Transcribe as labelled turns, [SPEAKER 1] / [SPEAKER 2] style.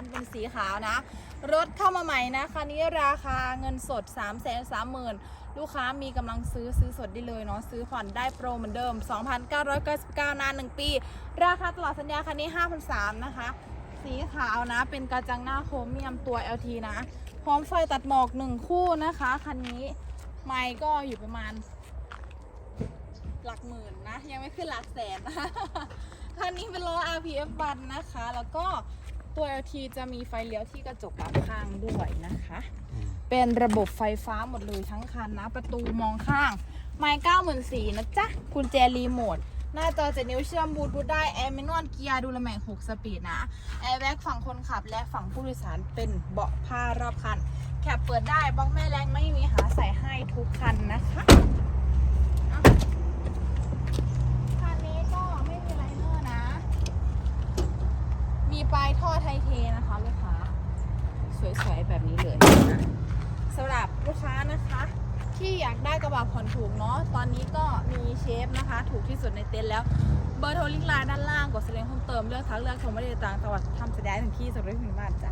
[SPEAKER 1] ให้หนึ่งคันเป็นสีขาวนะ รถเข้ามาใหม่นะคันนี้ราคาเงินสด 3 3 0 0 0 0 ลูกค้ามีกำลังซื้อซื้อสดได้เลยเนาะซื้อผ่อนได้โปรเหมือนเดิม 2,999 นาน 1 ปี ราคาตลอดสัญญาคันนี้ 5,300นะคะ สีขาวนะ เป็นกระจังหน้าโครเมียมตัว LT นะ พร้อมไฟตัดหมอก 1 คู่นะคะคันนี้ไม่ก็อยู่ประมาณหลักหมื่นนะ ยังไม่ขึ้นหลักแสนนะคันนี้เป็นล้อ RPF 1นะคะ แล้วก็ ตัว LT จะมีไฟเลี้ยวที่กระจกรับข้างด้วยนะคะ เป็นระบบไฟฟ้าหมดเลยทั้งคันนะ ประตูมองข้าง ไม้เก้าหมื่นสี่นะจ๊ะกุญแจรีโมท หน้าจอเจ็ดนิ้วเชื่อมบลูทูธได้ แอร์แมนนวลเกียร์ดูลแมง6สปีดนะ แอร์แบ็กฝั่งคนขับและฝั่งผู้โดยสารเป็นเบาะผ้ารอบคัน แคปเปิดได้บล็อกแม่แรงไม่มีหาใส่ให้ทุกคันนะคะอะคันนี้ก็ไม่มีไลเนอร์นะ มี ปลายท่อไทเทนะคะลูกค้าสวยๆแบบนี้เลยนะสำหรับลูกค้านะคะ ที่อยากได้กระบะผ่อนถูกเนาะตอนนี้ก็มีเชฟนะคะ ถูกที่สุดในเต็นท์แล้วเบอร์โทรลิงก์ไลน์ด้านล่างกดแสดงเพิ่มเติมเลือกทักเลือกชมไม่ได้ต่างจังหวัดทำแสดงถึงที่สำเร็จถึงบ้านจ้ะ